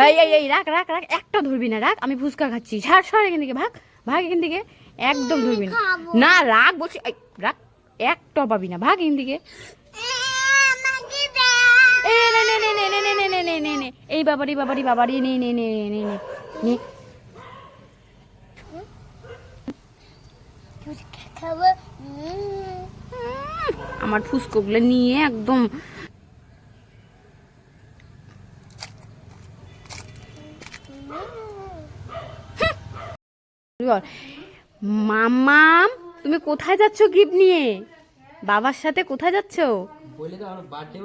এই এই এই রাখ রাখ রাখ একটা ধরবি না রাখ আমি ফুচকা খাচ্ছি সার সার এখান থেকে ভাগ ভাগ এখান থেকে একদম ধরবি না না রাখ বলছি রাখ একটা পাবি না ভাগ এখান থেকে এই বাবারি বাবারি বাবারি নে নে নে নে নে নে আমার ফুসকোগুলো নিয়ে একদম মামাম তুমি কোথায় যাচ্ছ গিফট নিয়ে? বাবার সাথে কোথায় যাচ্ছ? বার্থডে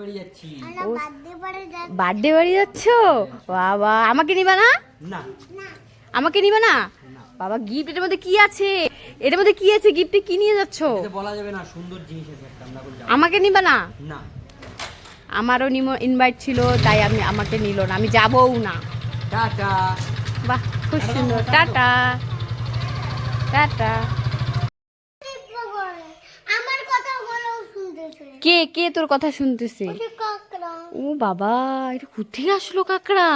বাড়ি যাচ্ছি। বাবা আমাকে নিবা না? না। আমাকে নিবা না? বাবা গিফট এটার মধ্যে কি আছে? এটার মধ্যে কি আছে? গিফটে কি নিয়ে যাচ্ছ? বলা যাবে না সুন্দর জিনিস আছে আমাকে। নিবা না? না। আমারও ইনভাইট ছিল তাই আমি আমাকে নিল না। আমি যাবও না। টাটা। বাহ খুব সুন্দর। টাটা। টাটা। কে কে তোর কথা শুনতেছে? ও বাবা এটা কোথেকে আসলো কাকড়া?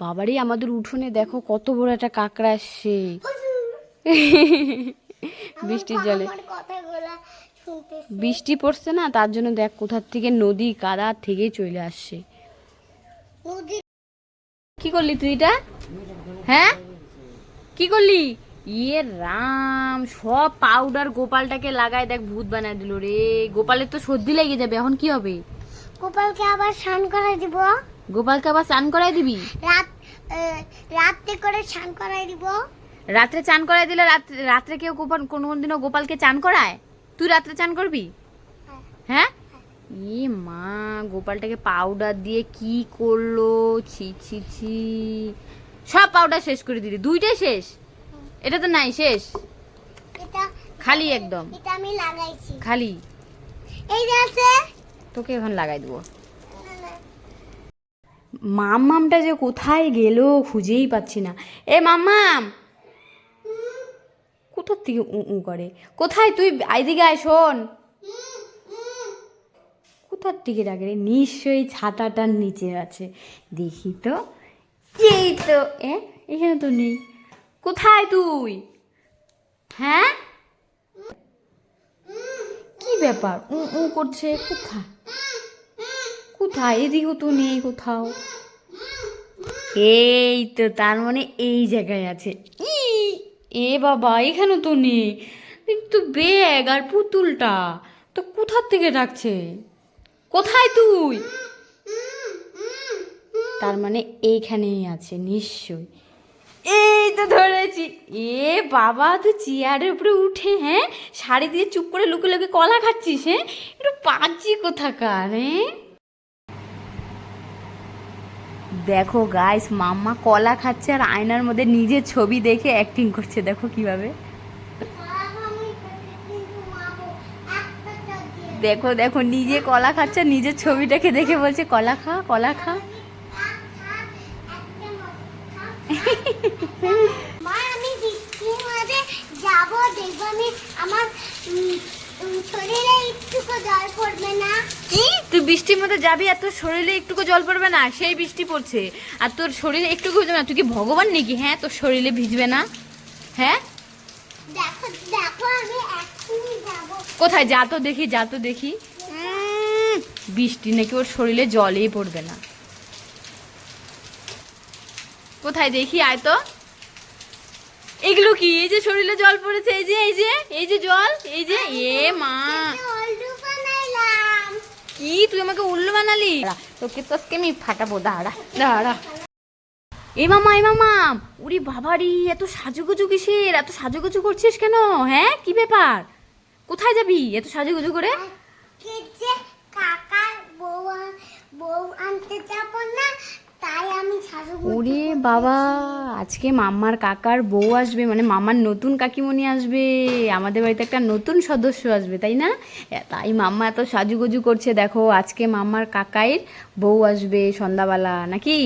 বাবারই আমাদের উঠোনে দেখো কত বড় একটা কাকড়া আসছে। বৃষ্টির জলে। বৃষ্টি পড়ছে না তার জন্য দেখ কোথার থেকে নদী কাদা থেকে চলে আসছে। কি করলি তুই এটা? হ্যাঁ? কি করলি? ইয়ে রাম সব পাউডার গোপালটাকে লাগায় দেখ ভূত বানায় দিল রে। গোপালের তো সর্দি লেগে যাবে এখন কি হবে? গোপালকে আবার স্নান করে দিব। গোপালকে আবার স্নান করাই দিবি? রাত রাত্রে করে স্নান করাই দিব। রাত্রে চান করাই দিলে রাত্রে রাত্রে কেউ গোপাল কোনো দিনও গোপালকে চান করায়? তুই রাত্রে চান করবি? হ্যাঁ। ই মা গোপালটাকে পাউডার দিয়ে কি করল? ছি ছি ছি। সব পাউডার শেষ করে দিলি। দুইটাই শেষ। এটা তো নাই শেষ। এটা খালি একদম। এটা আমি লাগাইছি। খালি। এই যে আছে। তোকে এখন লাগাই দেবো। মাম্মামটা যে কোথায় গেল খুঁজেই পাচ্ছি না। এ মাম্মাম কোথার থেকে উ উ করে? কোথায় তুই? আইদিকে আয় শোন। কোথার থেকে ডাকে রে? নিশ্চয়ই ছাতাটার নিচে আছে। দেখি তো। এই তো। এ? এখানে তো নেই। কোথায় তুই? হ্যাঁ? কি ব্যাপার? উ উ করছে কোথায়? কোথায়? এদিকেও তো নেই কোথাও। এই তো, তার মানে এই জায়গায় আছে। ই, এ বাবা, এখানে তো নেই। কিন্তু ব্যাগ আর পুতুলটা। তো কোথার থেকে ডাকছে? কোথায় তুই? তার মানে এইখানেই আছে নিশ্চয় এই তো ধরেছি। এ বাবা, তুই চেয়ারের উপরে উঠে হ্যাঁ? শাড়ি দিয়ে চুপ করে লুকে লুকে কলা খাচ্ছিস হ্যাঁ? একটু পাচ্ছি কোথাকার হ্যাঁ দেখো গাইস মাম্মা কলা খাচ্ছে আর আয়নার মধ্যে নিজের ছবি দেখে অ্যাক্টিং করছে, দেখো কীভাবে। দেখো দেখো, নিজে কলা খাচ্ছে নিজের ছবিটাকে দেখে বলছে, কলা খা কলা খা। মা আমি বৃষ্টির মাঝে যাব দেখব আমি আমার শরীরে একটুকু জল পড়বে না। কি? তুই বৃষ্টির মধ্যে যাবি আর তোর শরীরে একটুকু জল পড়বে না? সেই বৃষ্টি পড়ছে। আর তোর শরীরে একটুকু ভিজবে না? তুই কি ভগবান নাকি? হ্যাঁ তোর শরীরে ভিজবে না? হ্যাঁ? দেখো দেখো আমি এক্ষুনি যাব। কোথায়? যা তো দেখি যা তো দেখি। বৃষ্টি নাকি ওর শরীরে জলেই পড়বে না। কোথায় দেখি? আয় তো। এগুলো কি? এই যে শরীরে জল পড়েছে এই যে এই যে এই যে জল এই যে এ মা। কি? তুই আমাকে উল্লু বানালি? তোকে তোকে আমি ফাটাবো দাঁড়া দাঁড়া। এ মামা এ মামা উরি বাবারি এত সাজুগুজু কিসের? এত সাজুগুজু করছিস কেন? হ্যাঁ? কি ব্যাপার? কোথায় যাবি? এত সাজুগুজু করে? কাকার বউ বউ আনতে যাব না ওরে বাবা আজকে মাম্মার কাকার বউ আসবে মানে মামার নতুন কাকিমণি আসবে আমাদের বাড়িতে একটা নতুন সদস্য আসবে তাই না? তাই মাম্মা এত সাজুগুজু করছে দেখো আজকে মাম্মার কাকাইয়ের বউ আসবে সন্ধ্যাবেলা নাকি?